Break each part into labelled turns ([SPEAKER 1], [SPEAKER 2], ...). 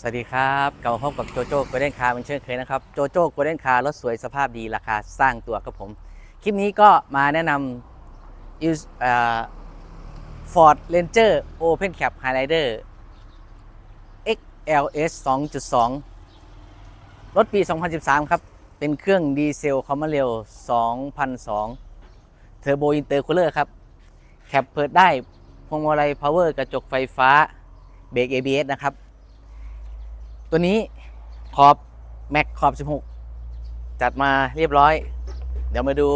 [SPEAKER 1] สวัสดีครับกลับมาพบกับโจโจ้โกลเด้นคาร์เป็นเช่นเคยนะครับโจโจ้โกลเด้นคาร์รถสวยสภาพดีราคาสร้างตัวครับผม คลิปนี้ก็มาแนะนำ Is อ่า Ford Ranger Open Cap Highlighter XLS 2.2 รถปี 2013 ครับ เป็นเครื่องดีเซลคอมมาเร็ว2002 เทอร์โบอินเตอร์คูลเลอร์ครับ แคปเปิดได้พวงมาลัยพาวเวอร์กระจกไฟฟ้าเบรก ABS นะครับ ตัวนี้ขอบแม็กขอบ 16 จัดมาเรียบร้อย เดี๋ยวมาดู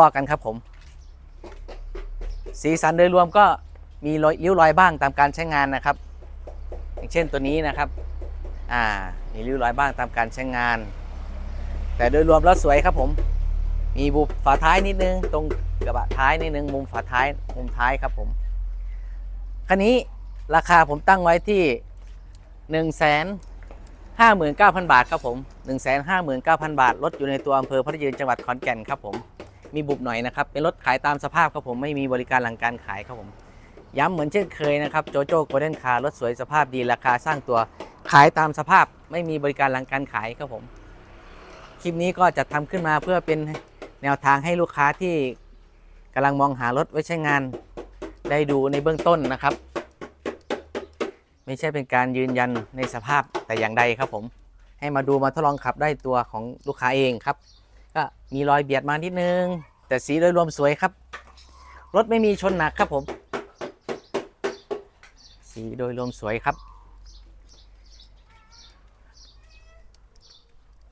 [SPEAKER 1] รอบๆกันครับผม สีสันโดยรวมก็มีรอยริ้วรอยบ้างตามการใช้งานนะครับ อย่างเช่นตัวนี้นะครับ อ่า มีริ้วรอยบ้างตามการใช้งาน แต่โดยรวมแล้วสวยครับผม มีบุบฝาท้ายนิดนึง ตรงกระบะท้ายนิดนึง มุมฝาท้าย มุมท้ายครับผม คันนี้ราคาผมตั้งไว้ที่ 1 5 9 0 0 0 บาทครับผม 1 5 9 0 0 0 บาท รถอยู่ในตัวอำเภอพระยืนจังหวัดขอนแก่นครับผม มีบุบหน่อยนะครับ เป็นรถขายตามสภาพครับผม ไม่มีบริการหลังการขายครับผม ย้ำเหมือนเช่นเคยนะครับ โจโจ้โกลเด้นคาร์รถสวยสภาพดีราคาสร้างตัว ขายตามสภาพ ไม่มีบริการหลังการขายครับผม คลิปนี้ก็จะทำขึ้นมาเพื่อเป็นแนวทางให้ลูกค้าที่กำลังมองหารถไว้ใช้งาน ได้ดูในเบื้องต้นนะครับ ไม่ใช่เป็นการยืนยันในสภาพแต่อย่างใดครับผม ให้มาดูมาทดลองขับได้ตัวของลูกค้าเองครับ ก็มีรอยเบียดมานิดนึง แต่สีโดยรวมสวยครับ รถไม่มีชนหนักครับผม สีโดยรวมสวยครับ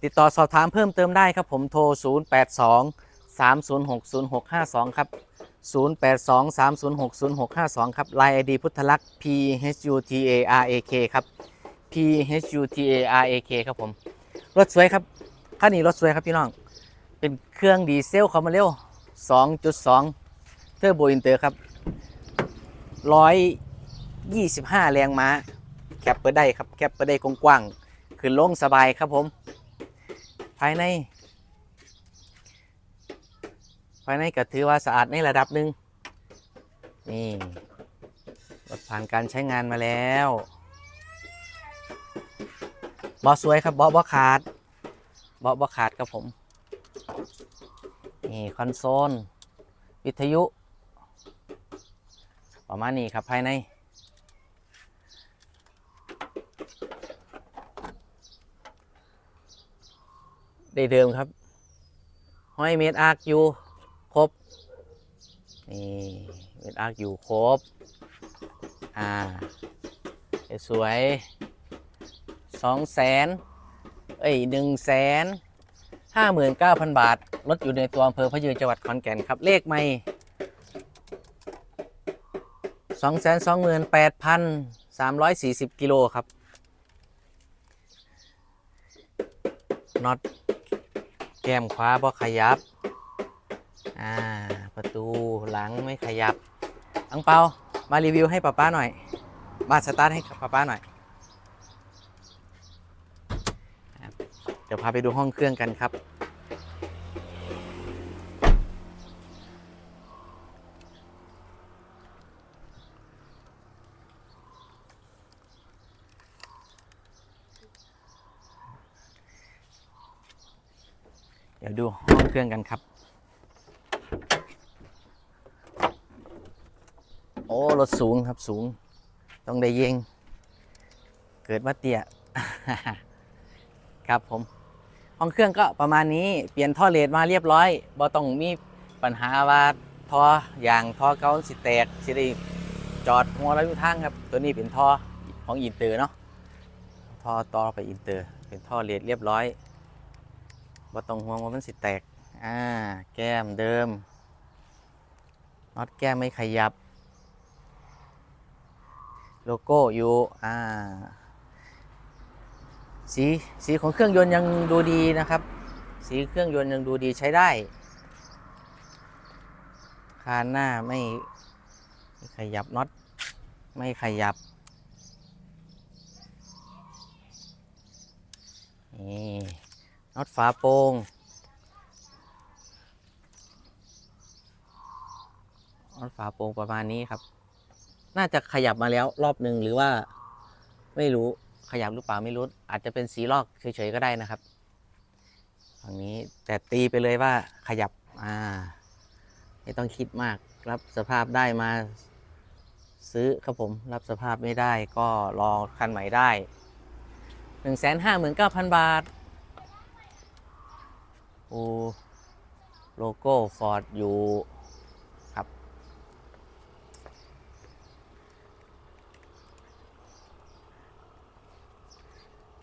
[SPEAKER 1] ติดต่อสอบถามเพิ่มเติมได้ครับผมโทร 082 306 0652 ครับ 082 306 0652 ครับ Line ID พุทธลักษณ์ P H U T A R A K ครับ P H U T A R A K ครับผม รถสวยครับคันนี้รถสวยครับพี่น้อง เป็นเครื่องดีเซลคอมมาเร็ว2.2 เทอร์โบอินเตอร์ครับ 125 แรงม้า แคปเปิดได้ครับ แคปเปิดได้กว้างๆขึ้นลงสบายครับผม ภายใน ภายในก็ถือว่าสะอาดในระดับหนึ่งนี่รถผ่านการใช้งานมาแล้วบาะสวยครับบาะบ่ขาดบาะบ่ขาดครับผม นี่คอนโซล วิทยุ ประมาณนี้ครับภายใน ได้เดิมครับ ห้อยเมตรอาร์คอยู่ ครบ นี่เมตรอาร์คอยู่ครบ อ่า สวยสองแสนเอ้ยหนึ่งแสนห้าหมื่นเก้าพันบาท รถอยู่ในตัวอำเภอพะยืนจังหวัดขอนแก่นครับ เลขไม่สองแสนสองหมื่นแปดพันสามร้อยสี่สิบกิโลครับน็อตแก้มขวาบ่ขยับ อ่า ประตูหลังไม่ขยับ อังเปา มารีวิวให้ป้าป้าหน่อย มาสตาร์ทให้ป้าป้าหน่อย เดี๋ยวพาไปดูห้องเครื่องกันครับ เดี๋ยวดูห้องเครื่องกันครับ โอ้ ร ถสูงครับสูง ต้องได้เยง เกิดว่าเตี้ยครับผมห้องเครื่องก็ประมาณนี้เปลี่ยนท่อเลดมาเรียบร้อยบ่ต้องมีปัญหาว่าท่ออย่างท่อเก่าสิแตกสิได้จอดหัวแล้วอยู่ทางครับ ตัวนี้เป็นท่อของอินเตอร์เนาะท่อต่อไปอินเตอร์ เป็นท่อเลดเรียบร้อยบ่ต้องห่วงว่ามันสิแตกอ่าแก้มเดิมน็อตแก้มไม่ขยับ โลโก้อยู่อ่าสีสีของเครื่องยนต์ยังดูดีนะครับ สีเครื่องยนต์ยังดูดีใช้ได้คานหน้าไม่ขยับน็อตไม่ขยับนี่น็อตฝาโปร่งน็อตฝาโป่งประมาณนี้ครับ น่าจะขยับมาแล้วรอบหนึ่งหรือว่าไม่รู้ขยับหรือเปล่าไม่รู้ อาจจะเป็นสีลอกเฉยๆก็ได้นะครับฝั่งนี้แต่ตีไปเลยว่าขยับอ่าไม่ต้องคิดมากรับสภาพได้มาซื้อครับผมรับสภาพไม่ได้ก็รอคันใหม่ได้1 5 9 0 0 0บาท โอ้โลโก้ฟอร์ดอยู่ครับ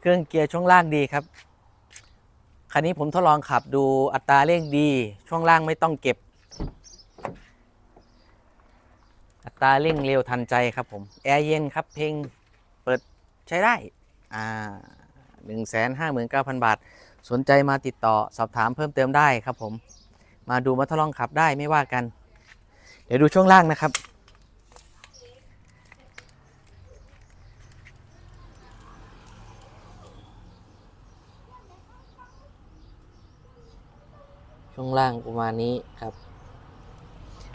[SPEAKER 1] เครื่องเกียร์ช่วงล่างดีครับ คันนี้ผมทดลองขับดูอัตราเร่งดี ช่วงล่างไม่ต้องเก็บ อัตราเร่งเร็วทันใจครับผม แอร์เย็นครับ เพลงเปิดใช้ได้ อ่าหนึ่งแสนห้าหมื่นเก้าพันบาท สนใจมาติดต่อสอบถามเพิ่มเติมได้ครับผม มาดูมาทดลองขับได้ไม่ว่ากัน เดี๋ยวดูช่วงล่างนะครับ ช่วงล่างประมาณนี้ครับ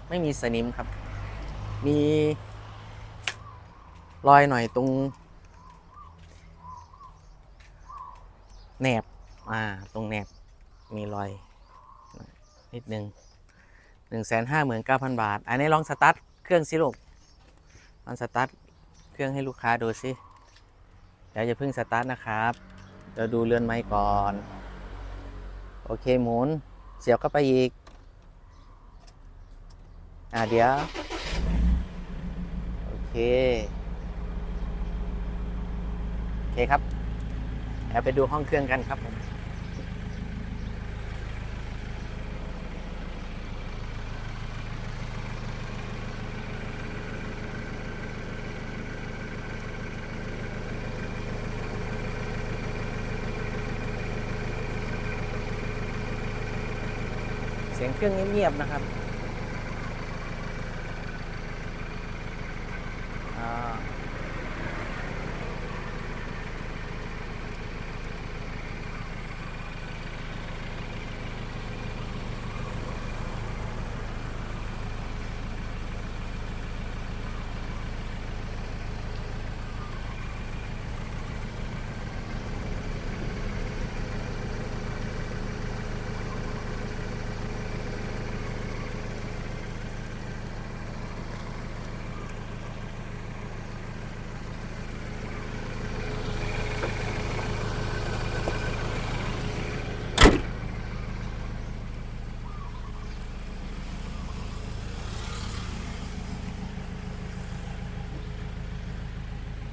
[SPEAKER 1] ไม่มีสนิมครับ มีรอยหน่อยตรงแหนบ อ่า ตรงแหนบ มีรอย นิดนึงหนึ่งแสนห้าหมื่นเก้าพันบาท อันนี้ลองสตาร์ทเครื่องสิลูกลองสตาร์ทเครื่องให้ลูกค้าดูสิเดี๋ยวจะเพิ่งสตาร์ทนะครับเดี๋ยวดูเรือนไม้ก่อน โอเคหมุน เสียบเข้าไปอีก อ่าเดี๋ยว โอเค โอเคครับเดี๋ยวไปดูห้องเครื่องกันครับผม เสียงเครื่องเงียบๆนะครับอ่า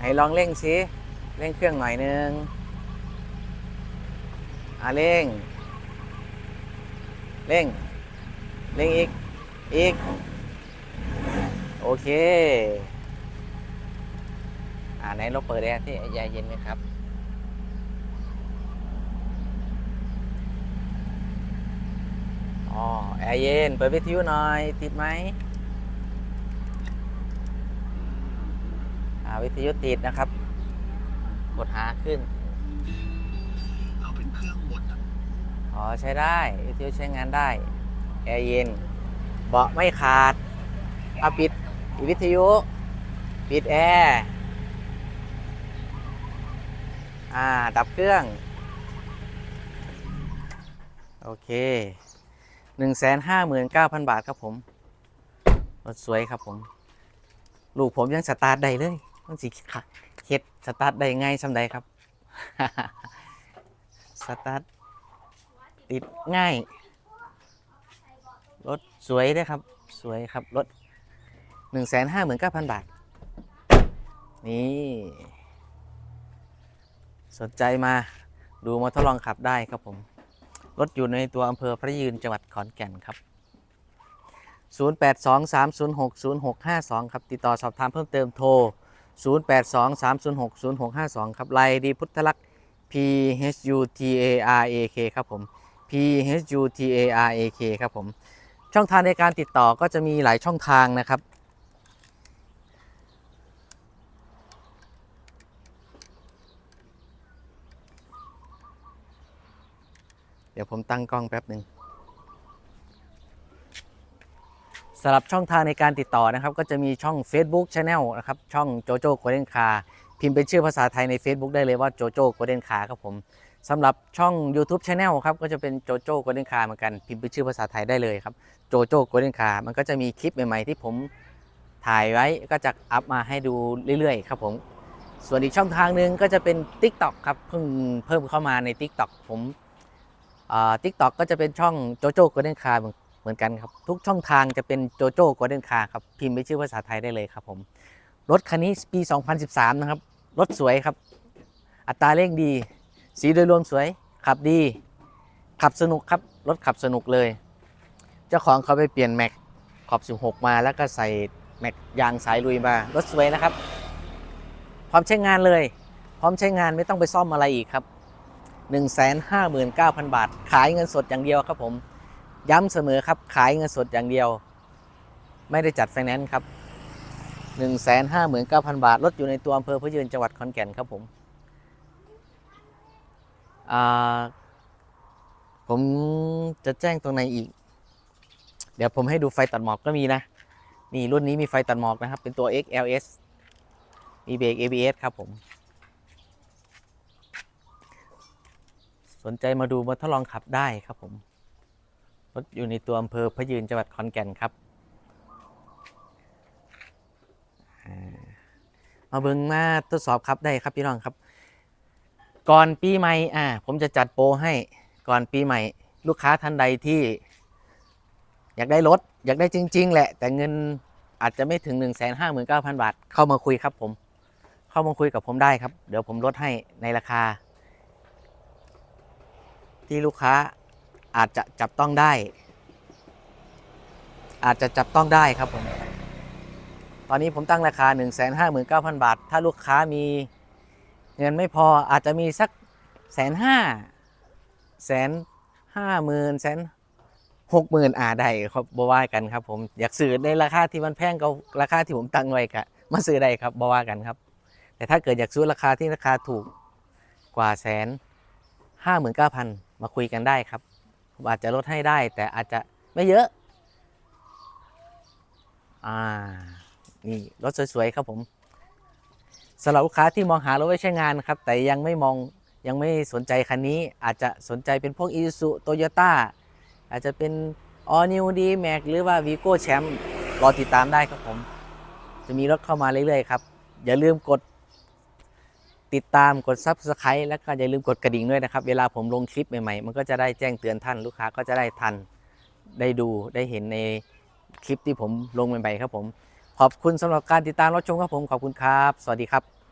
[SPEAKER 1] ให้ลองเร่งสิเร่งเครื่องหน่อยนึงอ่าเร่ง เร่ง เร่งอีก อีก โอเค อ่าไหนเราเปิดแอร์ที่แอร์เย็นไหมครับ อ๋อ แอร์เย็น เปิดวิทยุหน่อย ติดไหม อ่า วิทยุติดนะครับ กดหาขึ้น
[SPEAKER 2] เอาเป็นเครื่องบดอะ
[SPEAKER 1] อ๋อใช้ได้ วิทยุใช้งานได้ แอร์เย็น เบาะไม่ขาดเอาปิดวิทยุ ปิดแอร์อ่า ดับเครื่อง โอเค159,000บาทครับผมรถสวยครับผม ลูกผมยังสตาร์ทได้เลย มันสิค่ะเฮ็ดสตาร์ทได้ง่ายสำใดครับ สตาร์ทติดง่าย รถสวยด้วยครับ สวยครับ รถ159,000บาท นี่ สนใจมาดูมาทดลองขับได้ครับผม รถอยู่ในตัวอำเภอพระยืนจังหวัดขอนแก่นครับ 0823060652 ครับ ติดต่อสอบถามเพิ่มเติมโทร 0823060652 ครับไลดีพุทธลักษณ์ P H U T A R A K ครับผม P H U T A R A K ครับผม ช่องทางในการติดต่อก็จะมีหลายช่องทางนะครับ เดี๋ยวผมตั้งกล้องแป๊บหนึ่ง สำหรับช่องทางในการติดต่อนะครับ ก็จะมีช่อง Facebook Channel นะครับ ช่องโจโจ้โกลเด้นคาพิมพ์เป็นชื่อภาษาไทยใน Facebook ได้เลยว่าโจโจ้โกลเด้นคาครับผมสำหรับช่อง YouTube Channel ครับก็จะเป็นโจโจ้โกลเด้นคาเหมือนกันพิมพ์เป็นชื่อภาษาไทยได้เลยครับโจโจ้โกลเด้นคามันก็จะมีคลิปใหม่ๆที่ผมถ่ายไว้ก็จะอัพมาให้ดูเรื่อยๆ ครับผม ส่วนอีกช่องทางหนึ่งก็จะเป็น TikTok ครับเพิ่งเพิ่มเข้ามาใน TikTok ผมทิกตอกก็จะเป็นช่องโจโจ้โกลเด้นคา เหมือนกันครับ ทุกช่องทางจะเป็นโจโจ้โกลเดนคาครับพิมพ์เป็นชื่อภาษาไทยได้เลยครับผม รถคันนี้ปี 2013 นะครับ รถสวยครับ อัตราเร่งดี สีโดยรวมสวย ขับดี ขับสนุกครับ รถขับสนุกเลย เจ้าของเขาไปเปลี่ยนแม็กขอบ 16 มาแล้วก็ใส่แม็กยางสายลุยมา รถสวยนะครับ พร้อมใช้งานเลย พร้อมใช้งานไม่ต้องไปซ่อมอะไรอีกครับ159,000 บาท ขายเงินสดอย่างเดียวครับผม ย้ำเสมอครับ ขายเงินสดอย่างเดียว ไม่ได้จัดไฟแนนซ์ครับ159,000 บาท รถอยู่ในตัวอำเภอพะยืนจังหวัดขอนแก่นครับผม ผมจะแจ้งตรงไหนอีก เดี๋ยวผมให้ดูไฟตัดหมอกก็มีนะ นี่รุ่นนี้มีไฟตัดหมอกนะครับ เป็นตัว XLS มีเบรก ABS ครับผม สนใจมาดูมาทดลองขับได้ครับผม รถอยู่ในตัวอำเภอพะยืนจังหวัดขอนแก่นครับอ่ามาเบิ่งมาทดสอบขับได้ครับพี่น้องครับ ก่อนปีใหม่อ่าผมจะจัดโปรให้ก่อนปีใหม่ ลูกค้าท่านใดที่ อยากได้รถอยากได้จริง ๆ แหละ แต่เงินอาจจะไม่ถึง 1 5 9 0 0 0 บาท เข้ามาคุยครับผม เข้ามาคุยกับผมได้ครับ เดี๋ยวผมลดให้ในราคา ที่ลูกค้า อาจจะจับต้องได้ อาจจะจับต้องได้ครับผม ตอนนี้ผมตั้งราคา 1 5 9 0 0 0 บาท ถ้าลูกค้ามีเงินไม่พออาจจะมีสักแสนห้าแสนห้าหมื่นแสนหกหมื่นอ่าได้ครับบว่ากันครับ ผมอยากซื้อในราคาที่มันแพงก็ราคาที่ผมตั้งไว้กะมาซื้อได้ครับบว่ากันครับ แต่ถ้าเกิดอยากซื้อราคาที่ราคาถูกกว่าแสนห้าหมื่นเก้าพันมาคุยกันได้ครับ ผมอาจจะลดให้ได้ แต่อาจจะไม่เยอะ อ่า นี่รถสวยๆครับผมสำหรับลูกค้าที่มองหารถไว้ใช้งานครับ แต่ยังไม่มองยังไม่สนใจคันนี้ อาจจะสนใจเป็นพวก i s u z u Toyota อาจจะเป็น All New D Max หรือว่า Vigo Champ รอติดตามได้ครับผม จะมีรถเข้ามาเรื่อยๆครับ อย่าลืมกด ติดตามกด Subscribe แล้วก็อย่าลืมกดกระดิ่งด้วยนะครับ เวลาผมลงคลิปใหม่ๆ มันก็จะได้แจ้งเตือนท่านลูกค้าก็จะได้ทันได้ดูได้เห็นในคลิปที่ผมลงใหม่ๆครับผม ขอบคุณสำหรับการติดตามรับชมครับผมขอบคุณครับ สวัสดีครับ